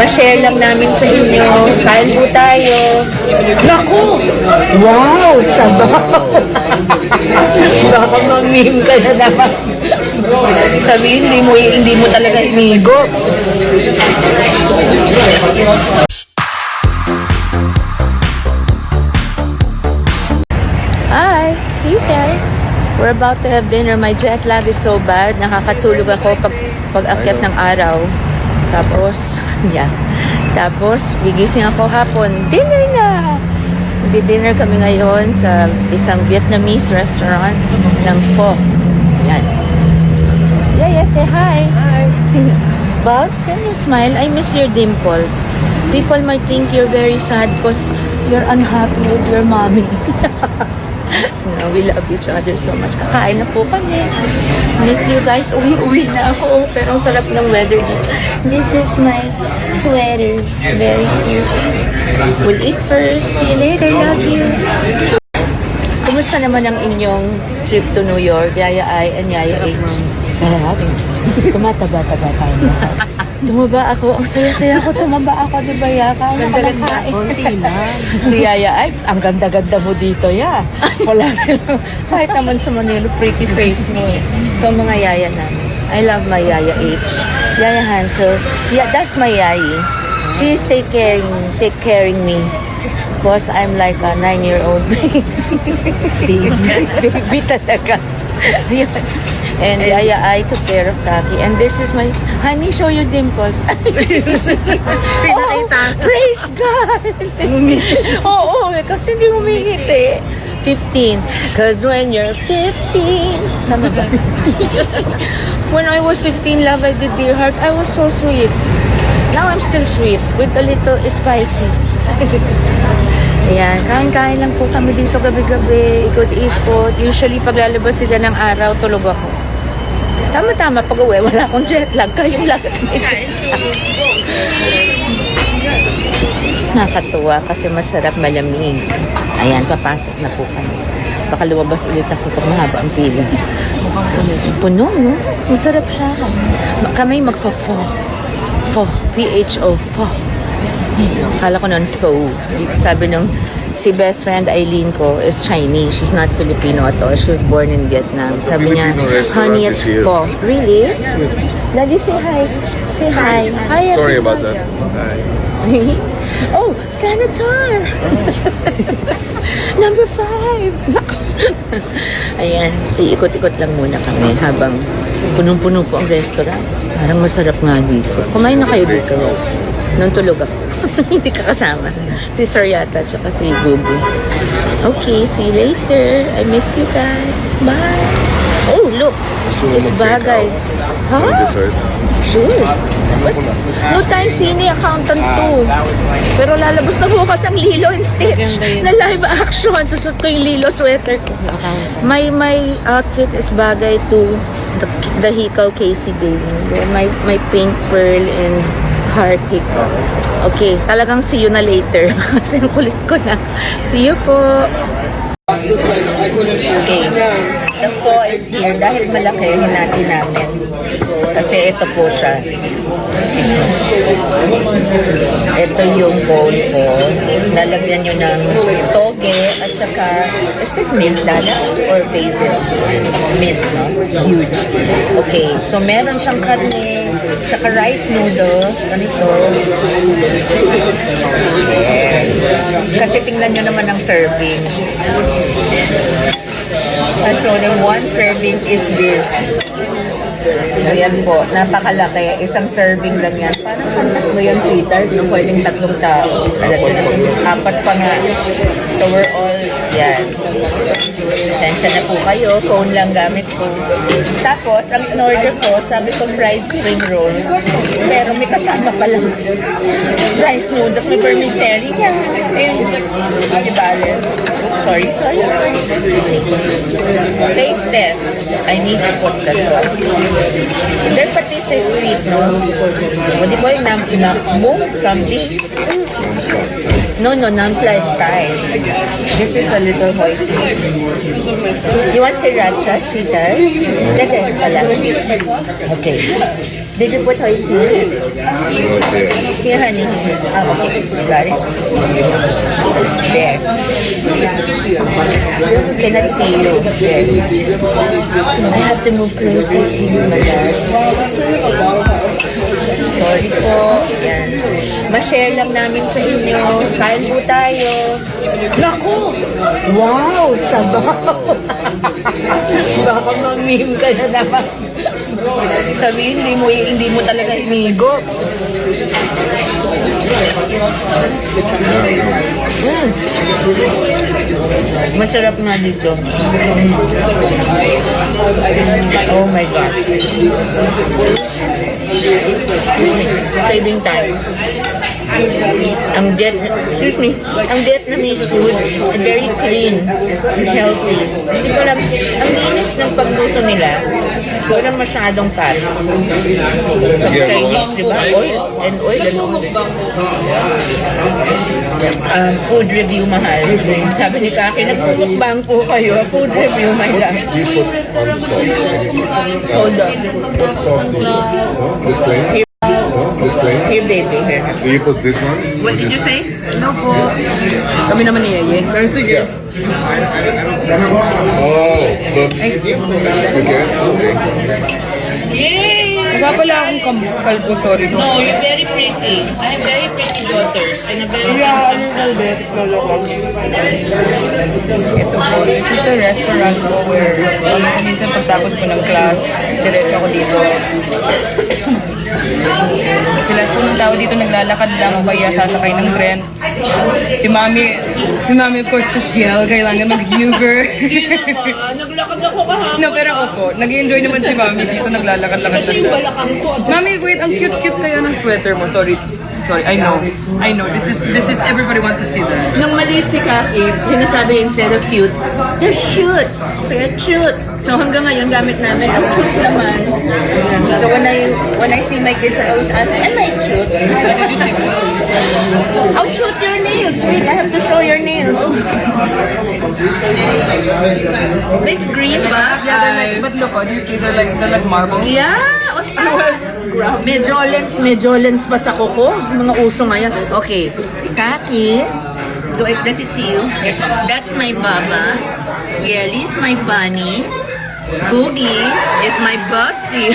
ma-share lang namin sa inyo. Kain po tayo. Naku! Wow! Sabaw! Baka mamim ka na naman. Sabihin, hindi mo, hindi mo talaga inigo. Hi, Peter. We're about to have dinner. My jet lag is so bad. Nakakatulog ako pag, pag akyat ng araw. Tapos, yan. Tapos, gigising ako hapon. Dinner na! Di-dinner kami ngayon sa isang Vietnamese restaurant ng Pho. Yan. Yeah, yeah, say hi. Hi. Bob, can you smile? I miss your dimples. People might think you're very sad because you're unhappy with your mommy. we love each other so much. Kakain na po kami. Miss you guys. Uwi-uwi na ako. Pero ang sarap ng weather dito. This is my sweater. Very cute. We'll eat first. See you later. Love you. Kumusta naman ang inyong trip to New York? Yaya I and Yaya H. Sarap. Tumataba-taba tayo. Tumaba ako. Ang saya-saya ko. Tumaba ako. Di ba, Ya? Kaya ka na kain. Konti lang. si Yaya, ay, ang ganda-ganda mo dito, ya. Wala silang, kahit naman sa Manila, pretty face mo eh. Ito ang mga Yaya namin. I love my Yaya H. Yaya Hansel. Yeah, that's my Yayi. She's take caring, take caring me. Because I'm like a nine-year-old baby. baby. baby talaga. And Yaya I took care of Taki. And this is my, honey, show your dimples. oh, praise God! Oo, eh, kasi hindi humingiti. 15. Because when you're 15, tama ba? when I was 15, love, I did dear heart. I was so sweet. Now I'm still sweet with a little spicy. Ayan, kain-kain lang po kami dito gabi-gabi, ikot-ikot. Usually, pag lalabas sila ng araw, tulog ako. Tama-tama, pag uwi, wala akong jet lag. Kayong lahat may jet lag. Nakakatuwa kasi masarap malamig. Ayan, papasok na po kami. Baka lumabas ulit ako pag mahaba ang pila. Puno, no? Masarap siya. Kami magfa-pho. Pho. P-H-O. Pho. Kala ko nun pho. Sabi nung si best friend Eileen ko is Chinese. She's not Filipino at all. She was born in Vietnam. Sabi niya, Filipino honey, it's is here." pho. Really? Daddy, say hi. Say hi. Hi, Sorry about everyone. that. oh, senator! Number five! Naks! Ayan, iikot-ikot lang muna kami habang punong-puno po ang restaurant. Parang masarap nga dito. Kumain na kayo dito. Nung tulog ako. Hindi ka kasama. Si Sir yata, tsaka si Gugu. Okay, see you later. I miss you guys. Bye! Oh, look! Is bagay. Huh? Huh? Dessert. Sure. No time sini accountant to. Pero lalabas na bukas ang Lilo and Stitch na live action. Susot ko yung Lilo sweater ko. My my outfit is bagay to the, the Hikaw Casey baby. My my pink pearl and heart hikaw. Okay, talagang see you na later. Kasi ang kulit ko na. See you po. Okay. The pho is here. Dahil malaki, hinati namin. Kasi ito po siya. Ito yung bowl ko. Lalagyan nyo ng toge at saka, is this mint, Dada? Or basil? Mint, no? Huge. Okay, so meron siyang karne, saka rice noodles, ganito. Kasi tingnan nyo naman ang serving. And so the one serving is this. Ayan po, napakalaki. Isang serving lang yan. Parang saan tatlo yan, sweetheart? No, pwedeng tatlong tao. Apat pa nga. So we're all, yan. Sensya na po kayo, phone lang gamit ko. Tapos, ang in-order ko, sabi ko fried spring rolls. Pero may kasama pa lang. Rice noodles, may vermicelli. Yan. Ayun, di bale. Sorry, sorry, sorry. Taste test. I need to put the sauce. Their patis is sweet, no? Do you call it? Nam, nam, mo? Something? No, no, nampla style. This is a little hoisin. You want sriracha, sweetheart? Lagay pala. Okay. Did you put hoisin? Here, honey. Ah, okay. Got it. There. Cannot see you. There. I have to move closer to you, my dad. Sorry po. Yan. Ma-share lang namin sa inyo. Kain po tayo. Naku! Wow! Sabaw! Baka mamim ka na naman. Sabihin, hindi mo, hindi mo talaga inigo. Mm. Masarap nga dito. Oh my God. Saving time. Ang Viet, excuse me, ang Vietnamese food, very clean and healthy. Hindi ko alam, ang linis ng pagluto nila, walang masyadong fat. Pag Chinese, di ba? Oil and oil and oil. Um, food review mahal. Sabi ni Kaki, nagpupukbang po kayo. Food review, my love. Hold on. This? This plain? Here, baby. Here. Do you put this one? What did you say? No po. Kami naman ni Yeye. Pero sige. Oh, but okay, okay. Yay! Wala pala akong kam- kalbo, sorry. No, you're very pretty. I have very pretty daughters and a very Yeah, a handsome little bit. Ito po, this is the restaurant ko where um, minsan pagtapos ko ng class, diretso ako dito. Sila po ng tao dito naglalakad lang o kaya sasakay ng tren. Si Mami, si Mami of course sa Shell, kailangan mag-Uber. Ah, naglakad ako kahapon. no, pero opo, nag-enjoy naman si Mami dito, naglalakad-lakad Kasi lang. yung balakang ko. Mami, wait, ang cute-cute kaya ng sweater mo. Sorry. Sorry, I know. I know. This is this is everybody want to see that. Nung maliit si Kaki, sinasabi instead of cute, they're cute. They're cute. So hanggang ngayon, gamit namin, ang cute naman. So when I when I see my kids, I always ask, am I cute? How cute your nails? Wait, I have to show your nails. It's green ba? Yeah, they're like, but look, oh, do you see? They're like, they're like marble. Yeah! Medyo lens, medyo lens pa sa kuko. Mga uso ngayon. Okay. Kaki. Do it, does it see you? Yes. That's my baba. Yeli is my bunny. Googie is my Bubsy.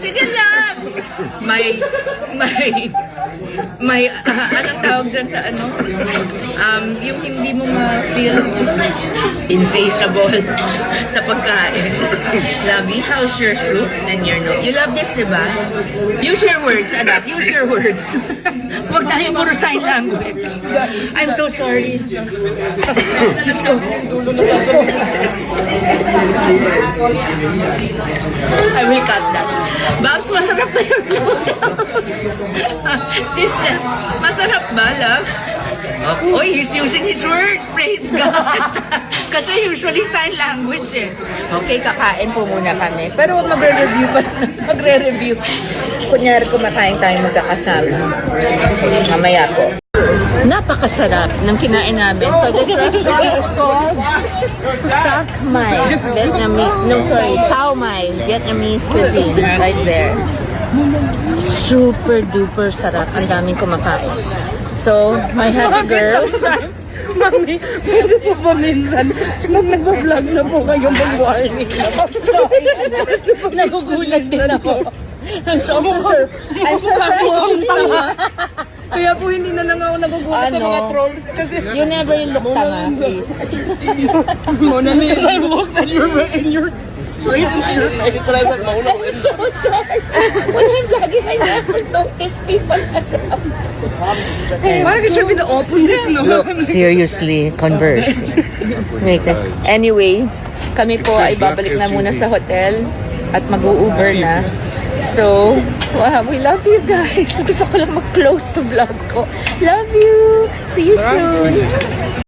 Sige lang. May, may, may, ah, anong tawag dyan sa ano? Um, yung hindi mo ma-feel insatiable sa pagkain. Lovey, how's your soup and your note? You love this, di ba? Use your words, anak. Use your words. Huwag tayo puro sign language. I'm so sorry. Let's go. I will cut that. Babs, masarap ba yung noodles? This, masarap ba, love? Oh, oy, he's using his words. Praise God. Kasi usually sign language eh. Okay, kakain po muna kami. Pero magre-review pa. Magre-review. Kunyari kumakain tayo magkakasama. Mamaya po. Napakasarap ng kinain namin. So this restaurant is called Sak Mai Vietnamese, no sorry, Sao Mai Vietnamese cuisine right there. Super duper sarap. Ang daming kumakain. So, my happy girls. Mami, pwede po ba minsan, nag nag-vlog na po kayo mag-warning na po. Sorry, nagugulat din ako. I'm so, so, sur- I'm surprised. Kaya po hindi na lang ako nagugulat sa Ano? mga trolls kasi You never look tanga, please. Mona Lisa, I at your, in your, straight into your face and I said, Mona I'm so sorry. When I'm vlogging, I never notice people around. Parang it should be the opposite, no? Look, seriously, converse. anyway, kami po ay babalik na muna sa hotel at mag-u-Uber na. So, wow, we love you guys. Gusto ko lang mag-close sa vlog ko. Love you. See you soon.